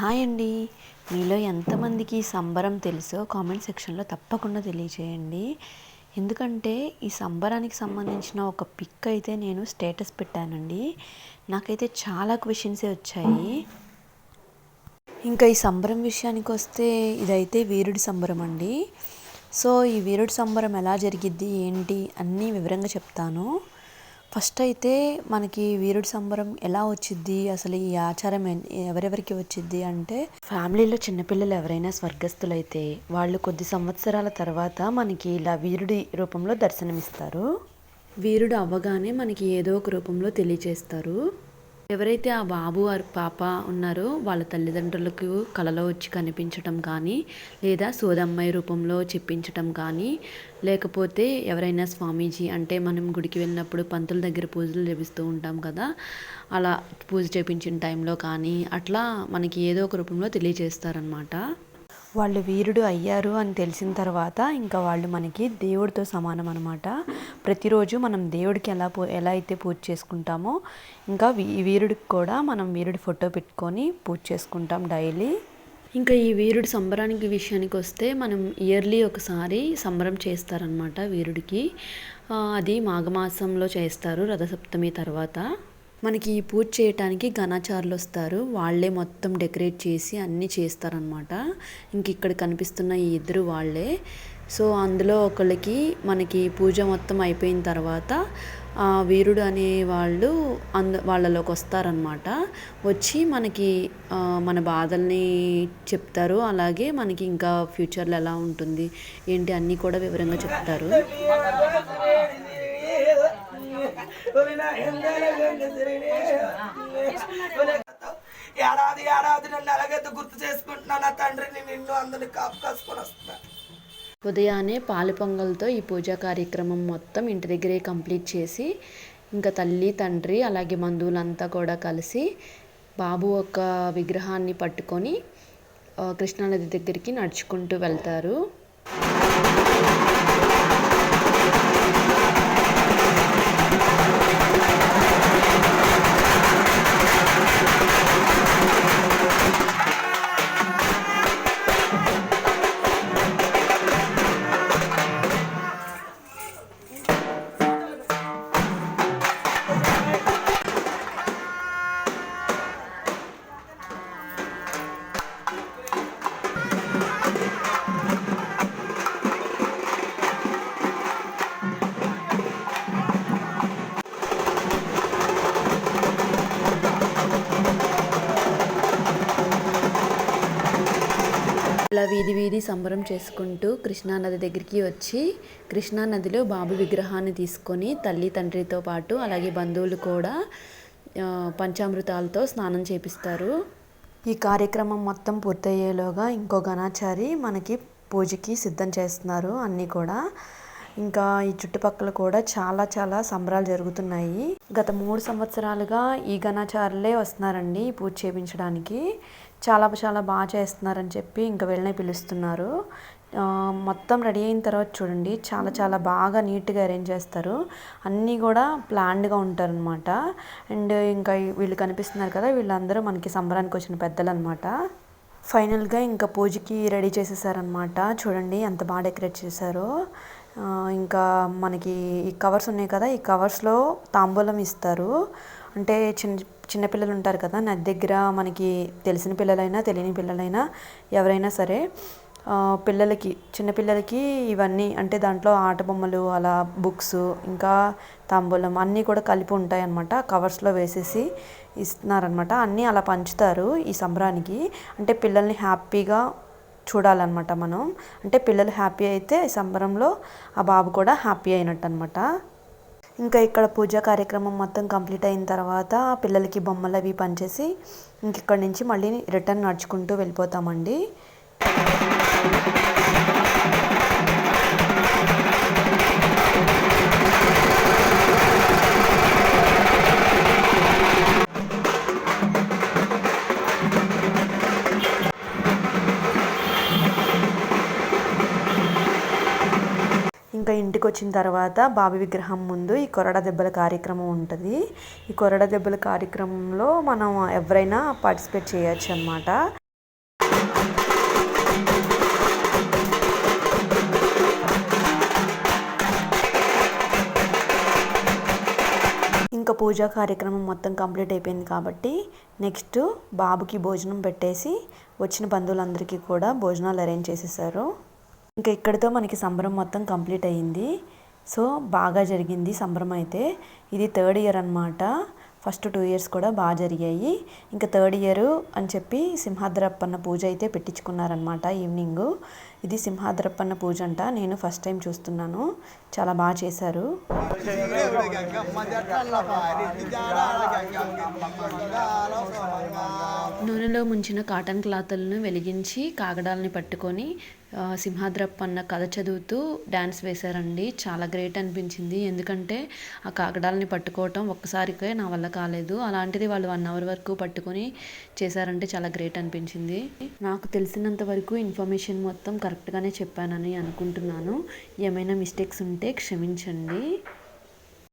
Hi అండి. మీలో ఎంతమందికి సంబరం తెలుసో కామెంట్ సెక్షన్లో తప్పకుండా తెలియజేయండి ఎందుకంటే ఈ సంబరానికి సంబంధించిన ఒక పిక్ అయితే నేను స్టేటస్ పెట్టానండి. నాకైతే చాలా క్వశ్చన్సే వచ్చాయి. ఇంకా ఈ సంబరం విషయానికి వస్తే ఇదైతే వీరుడి సంబరం అండి. సో ఈ వీరుడి సంబరం ఎలా జరిగిద్ది ఏంటి అన్నీ వివరంగా చెప్తాను. ఫస్ట్ అయితే మనకి వీరుడి సంబరం ఎలా వచ్చిద్ది? అసలు ఈ ఆచారం ఎవరెవరికి వచ్చిద్ది అంటే ఫ్యామిలీలో చిన్నపిల్లలు ఎవరైనా స్వర్గస్థులైతే వాళ్ళు కొద్ది సంవత్సరాల తర్వాత మనకి ఇలా వీరుడి రూపంలో దర్శనమిస్తారు. వీరుడు అవ్వగానే మనకి ఏదో ఒక రూపంలో తెలియచేస్తారు. ఎవరైతే ఆ బాబు ఆర్ పాప ఉన్నారో వాళ్ళ తల్లిదండ్రులకు కలలో వచ్చి కనిపించటం కానీ లేదా సోదమ్మాయి రూపంలో చెప్పించటం కానీ లేకపోతే ఎవరైనా స్వామీజీ అంటే మనం గుడికి వెళ్ళినప్పుడు పంతుల దగ్గర పూజలు చేపిస్తూ ఉంటాం కదా అలా పూజ చేపించిన టైంలో కానీ అట్లా మనకి ఏదో ఒక రూపంలో తెలియజేస్తారనమాట వాళ్ళు వీరుడు అయ్యారు అని తెలిసిన తర్వాత ఇంకా వాళ్ళు మనకి దేవుడితో సమానం అనమాట ప్రతిరోజు మనం దేవుడికి ఎలా పూ ఎలా అయితే పూజ చేసుకుంటామో ఇంకా వీ వీరుడికి కూడా మనం వీరుడి ఫోటో పెట్టుకొని పూజ చేసుకుంటాం డైలీ. ఇంకా ఈ వీరుడి సంబరానికి విషయానికి వస్తే మనం ఇయర్లీ ఒకసారి సంబరం చేస్తారనమాట వీరుడికి. అది మాఘమాసంలో చేస్తారు రథసప్తమి తర్వాత. మనకి ఈ పూజ చేయటానికి ఘనాచారులు వస్తారు. వాళ్ళే మొత్తం డెకరేట్ చేసి అన్నీ చేస్తారనమాట ఇంక ఇక్కడ కనిపిస్తున్న ఈ ఇద్దరు వాళ్ళే. సో అందులో ఒకళ్ళకి మనకి పూజ మొత్తం అయిపోయిన తర్వాత ఆ వీరుడు అనే వాళ్ళు అంద వాళ్ళలోకి వస్తారనమాట వచ్చి మనకి మన బాధల్ని చెప్తారు. అలాగే మనకి ఇంకా ఫ్యూచర్లో ఎలా ఉంటుంది ఏంటి అన్నీ కూడా వివరంగా చెప్తారు. ఏడాది ఏడాది నన్ను ఎలాగైతే గుర్తు చేసుకుంటున్నా నా తండ్రిని నిన్ను అందరిని కాపు కాసుకొని వస్తున్నా. ఉదయాన్నే పాలు పొంగల్తో ఈ పూజా కార్యక్రమం మొత్తం ఇంటి దగ్గరే కంప్లీట్ చేసి ఇంకా తల్లి తండ్రి అలాగే బంధువులంతా కూడా కలిసి బాబు ఒక విగ్రహాన్ని పట్టుకొని కృష్ణానది దగ్గరికి నడుచుకుంటూ వెళ్తారు. వీధి వీధి సంబరం చేసుకుంటూ కృష్ణానది దగ్గరికి వచ్చి కృష్ణానదిలో బాబు విగ్రహాన్ని తీసుకొని తల్లి తండ్రితో పాటు అలాగే బంధువులు కూడా పంచామృతాలతో స్నానం చేపిస్తారు. ఈ కార్యక్రమం మొత్తం పూర్తయ్యేలోగా ఇంకో గణాచారి మనకి పూజకి సిద్ధం చేస్తున్నారు అన్నీ కూడా. ఇంకా ఈ చుట్టుపక్కల కూడా చాలా చాలా సంబరాలు జరుగుతున్నాయి. గత మూడు సంవత్సరాలుగా ఈ గణాచారులే వస్తున్నారండి ఈ పూజ చేయించడానికి చాలా చాలా బాగా చేస్తున్నారని చెప్పి ఇంకా వెళ్ళనే పిలుస్తున్నారు. మొత్తం రెడీ అయిన తర్వాత చూడండి చాలా చాలా బాగా నీట్గా అరేంజ్ చేస్తారు. అన్నీ కూడా ప్లాన్డ్గా ఉంటారనమాట అండ్ ఇంకా వీళ్ళు కనిపిస్తున్నారు కదా వీళ్ళందరూ మనకి సంబరానికి వచ్చిన పెద్దలు అనమాట ఫైనల్గా ఇంకా పూజకి రెడీ చేసేసారనమాట చూడండి ఎంత బాగా డెకరేట్ చేశారో. ఇంకా మనకి ఈ కవర్స్ ఉన్నాయి కదా ఈ కవర్స్లో తాంబూలం ఇస్తారు. అంటే చిన్న చిన్నపిల్లలు ఉంటారు కదా నా దగ్గర మనకి తెలిసిన పిల్లలైనా తెలియని పిల్లలైనా ఎవరైనా సరే పిల్లలకి చిన్నపిల్లలకి ఇవన్నీ అంటే దాంట్లో ఆట బొమ్మలు అలా బుక్స్ ఇంకా తాంబూలం అన్నీ కూడా కలిపి ఉంటాయి అన్నమాట కవర్స్లో వేసేసి ఇస్తున్నారనమాట అన్నీ అలా పంచుతారు ఈ సంబరానికి. అంటే పిల్లల్ని హ్యాపీగా చూడాలన్నమాట మనం. అంటే పిల్లలు హ్యాపీ అయితే సంబరంలో ఆ బాబు కూడా హ్యాపీ అయినట్టు అనమాట ఇంకా ఇక్కడ పూజా కార్యక్రమం మొత్తం కంప్లీట్ అయిన తర్వాత పిల్లలకి బొమ్మలు అవి పనిచేసి ఇంక ఇక్కడి నుంచి మళ్ళీ రిటర్న్ నడుచుకుంటూ వెళ్ళిపోతామండి. ఇంకా ఇంటికి వచ్చిన తర్వాత బాబు విగ్రహం ముందు ఈ కొరడ దెబ్బల కార్యక్రమం ఉంటుంది. ఈ కొరడ దెబ్బల కార్యక్రమంలో మనం ఎవరైనా పార్టిసిపేట్ చేయొచ్చు అన్నమాట. ఇంకా పూజా కార్యక్రమం మొత్తం కంప్లీట్ అయిపోయింది కాబట్టి నెక్స్ట్ బాబుకి భోజనం పెట్టేసి వచ్చిన బంధువులందరికీ కూడా భోజనాలు అరేంజ్ చేసేసారు. ఇంకా ఇక్కడితో మనకి సంబరం మొత్తం కంప్లీట్ అయ్యింది. సో బాగా జరిగింది సంబరం అయితే. ఇది థర్డ్ ఇయర్ అనమాట ఫస్ట్ టూ ఇయర్స్ కూడా బాగా జరిగాయి. ఇంకా థర్డ్ ఇయర్ అని చెప్పి సింహాద్రప్పన్న పూజ అయితే పెట్టించుకున్నారనమాట ఈవినింగ్. ఇది సింహాద్రప్పన్న పూజ అంట. నేను ఫస్ట్ టైం చూస్తున్నాను. చాలా బాగా చేశారు. నూనెలో ముంచిన కాటన్ క్లాతులను వెలిగించి కాగడాలని పట్టుకొని సింహాద్రప్ప అన్న కథ చదువుతూ డ్యాన్స్ వేశారండి. చాలా గ్రేట్ అనిపించింది. ఎందుకంటే ఆ కాగడాలని పట్టుకోవటం ఒక్కసారికే నా వల్ల కాలేదు. అలాంటిది వాళ్ళు వన్ అవర్ వరకు పట్టుకొని చేశారంటే చాలా గ్రేట్ అనిపించింది. నాకు తెలిసినంత వరకు ఇన్ఫర్మేషన్ మొత్తం కరెక్ట్గానే చెప్పానని అనుకుంటున్నాను. ఏమైనా మిస్టేక్స్ ఉంటే క్షమించండి.